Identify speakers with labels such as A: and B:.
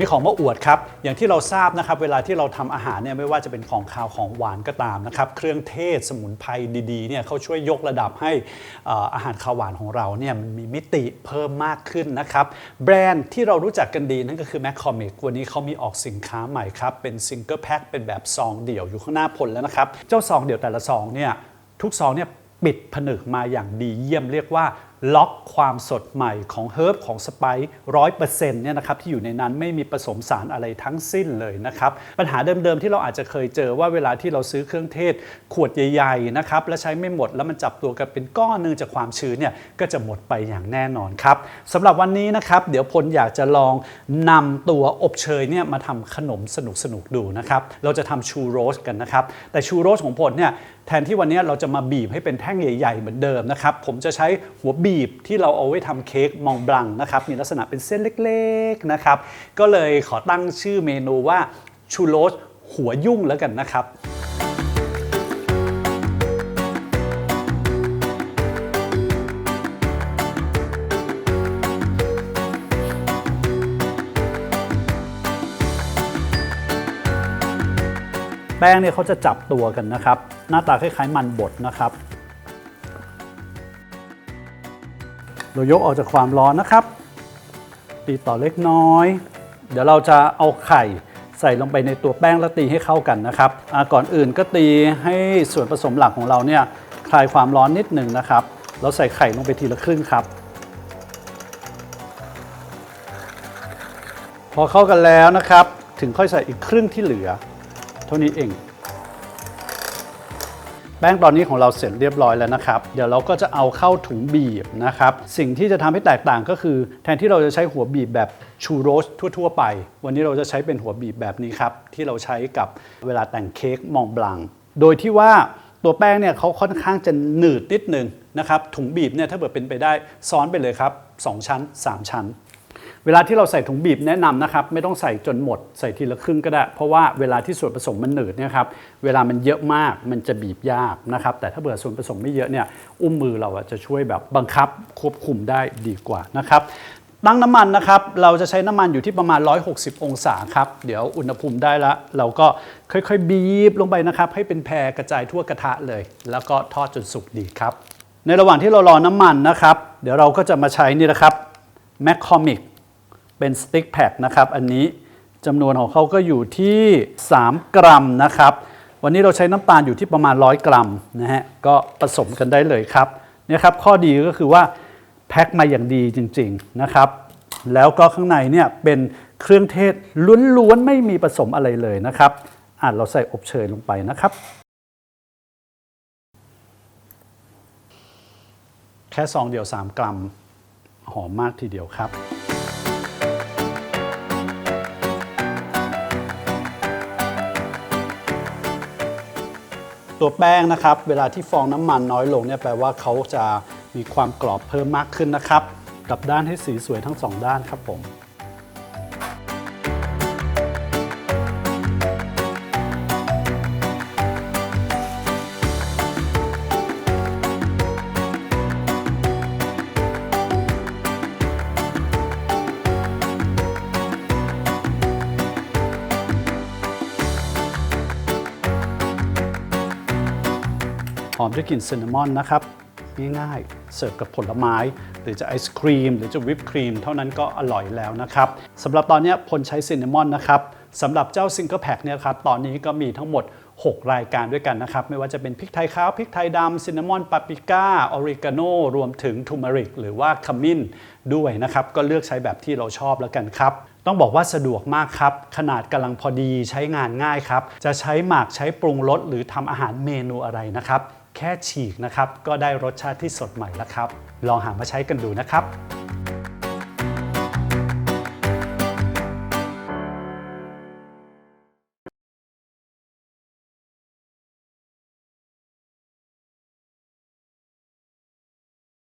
A: มีของมาอวดครับ อย่างที่เราทราบนะครับ เวลาที่เราทำอาหารเนี่ยไม่ว่าจะเป็นของคาวของหวานก็ตามนะครับ เครื่องเทศสมุนไพรดีๆเนี่ยเขาช่วยยกระดับให้อาหารคาวหวานของเราเนี่ยมันมีมิติเพิ่มมากขึ้นนะครับ แบรนด์ที่เรารู้จักกันดีนั่นก็คือ McCormick วันนี้เขามีออกสินค้าใหม่ครับ เป็นซิงเกิลแพ็คเป็นแบบซองเดี่ยวอยู่ข้างหน้าพลแล้วนะครับ เจ้าซองเดี่ยวแต่ละซองเนี่ยทุกซองเนี่ยปิดผนึกมาอย่างดีเยี่ยมเรียกว่า ล็อกความสดใหม่ของเฮิร์บของสไปซ์ร้อยเปอร์เซ็นต์เนี่ยนะครับที่อยู่ในนั้นไม่มีผสมสารอะไรทั้งสิ้นเลยนะครับปัญหาเดิมๆที่เราอาจจะเคยเจอว่าเวลาที่เราซื้อเครื่องเทศ ขวดใหญ่ๆนะครับและใช้ไม่หมดแล้วมันจับตัวกันเป็นก้อนหนึงจากความชื้นเนี่ยก็จะหมดไปอย่างแน่นอนครับสำหรับวันนี้นะครับเดี๋ยวพลอยากจะลองนำตัวอบเชยเนี่ยมาทำขนมสนุกๆดูนะครับเราจะทำชูโรสกันนะครับแต่ชูโรสของพลเนี่ยแทนที่วันนี้เราจะมาบีบให้เป็นแท่งใหญ่ๆเหมือนเดิมนะครับผมจะใช้หัวบีบที่เราเอาไว้ทำเค้กมองบลังนะครับมีลักษณะเป็นเส้นเล็กๆนะครับ ก็เลยขอตั้งชื่อเมนูว่าชูโรสหัวยุ่งแล้วกันนะครับแป้งเนี่ยเขาจะจับตัวกันนะครับ หน้าตาคล้ายๆมันบดนะครับ เรายกออกจากความร้อนนะครับ ตีต่อเล็กน้อย เดี๋ยวเราจะเอาไข่ใส่ลงไปในตัวแป้งแล้วตีให้เข้ากันนะครับก่อนอื่นก็ตีให้ส่วนผสมหลักของเราเนี่ยคลายความร้อนนิดหนึ่งนะครับ เราใส่ไข่ลงไปทีละครึ่งครับ พอเข้ากันแล้วนะครับ ถึงค่อยใส่อีกครึ่งที่เหลือ เท่านี้เอง แป้งตอนนี้ของเราเสร็จเรียบร้อยแล้วนะครับ เดี๋ยวเราก็จะเอาเข้าถุงบีบนะครับ สิ่งที่จะทำให้แตกต่างก็คือ แทนที่เราจะใช้หัวบีบแบบชูโรสทั่ว ๆ ไป วันนี้เราจะใช้เป็นหัวบีบแบบนี้ครับ ที่เราใช้กับเวลาแต่งเค้กมองบลัง โดยที่ว่าตัวแป้งเนี่ยเขาค่อนข้างจะหนืดนิดนึงนะครับ ถุงบีบเนี่ยถ้าเกิดเป็นไปได้ซ้อนไปเลยครับ 2 ชั้น 3 ชั้น เวลาที่เราใส่ถุงบีบแนะนำนะครับไม่ต้องใส่จนหมดใส่ทีละครึ่งก็ได้ เพราะว่าเวลาที่ส่วนผสมมันหนืดเนี่ยครับเวลามันเยอะมากมันจะบีบยากนะครับแต่ถ้าเบื่อส่วนผสมไม่เยอะเนี่ยอุ้มมือเราจะช่วยแบบบังคับควบคุมได้ดีกว่านะครับตั้งน้ำมันนะครับ เราจะใช้น้ำมันอยู่ที่ประมาณ 160 องศาครับ เดี๋ยวอุณหภูมิได้แล้วเราก็ค่อยๆ บีบลงไปนะครับ ให้เป็นแพรกระจายทั่วกระทะเลย แล้วก็ทอดจนสุกดีครับ ในระหว่างที่เรารอน้ำมันนะครับ เดี๋ยวเราก็จะมาใช้นี่นะครับ McCormick เป็นสติ๊กแพคนะครับ อันนี้จำนวนของเขาก็อยู่ที่ 3 กรัมนะครับ วันนี้เราใช้น้ำตาลอยู่ที่ประมาณ 100 กรัมนะฮะก็ผสมกันได้เลยครับเนี่ยครับข้อดีก็คือว่าแพ็คมาอย่างดีจริงๆนะครับ แล้วก็ข้างในเนี่ยเป็นเครื่องเทศล้วนๆไม่มีผสมอะไรเลยนะครับอะเราใส่อบเชยลงไปนะครับ แค่ซองเดียว 3 กรัมหอมมากทีเดียวครับ ตัวแป้งนะครับ เวลาที่ฟองน้ำมันน้อยลงเนี่ยแปลว่าเขาจะมีความกรอบเพิ่มมากขึ้นนะครับ กลับด้านให้สีสวยทั้งสองด้านครับผม อมด้วยกลิ่นซินนามอนนะครับง่ายๆเสิร์ฟกับผลไม้ หรือจะไอศครีม หรือจะวิปครีม เท่านั้นก็อร่อยแล้วนะครับสำหรับตอนนี้พลใช้ซินนามอนนะครับสำหรับเจ้าซิงเกิลแพ็คเนี่ยครับตอนนี้ก็มีทั้งหมด 6 รายการด้วยกันนะครับ ไม่ว่าจะเป็นพริกไทยขาวพริกไทยดำซินนามอนปาปริก้าออริกาโนรวมถึงทูมาริกหรือว่าขมิ้นด้วยนะครับ ก็เลือกใช้แบบที่เราชอบแล้วกันครับต้องบอกว่าสะดวกมากครับ ขนาดกำลังพอดีใช้งานง่ายครับ จะใช้หมักใช้ปรุงรสหรือทำอาหารเมนูอะไรนะครับ แค่ฉีกนะครับ ก็ได้รสชาติที่สดใหม่แล้วครับ ลองหามาใช้กันดูนะครับ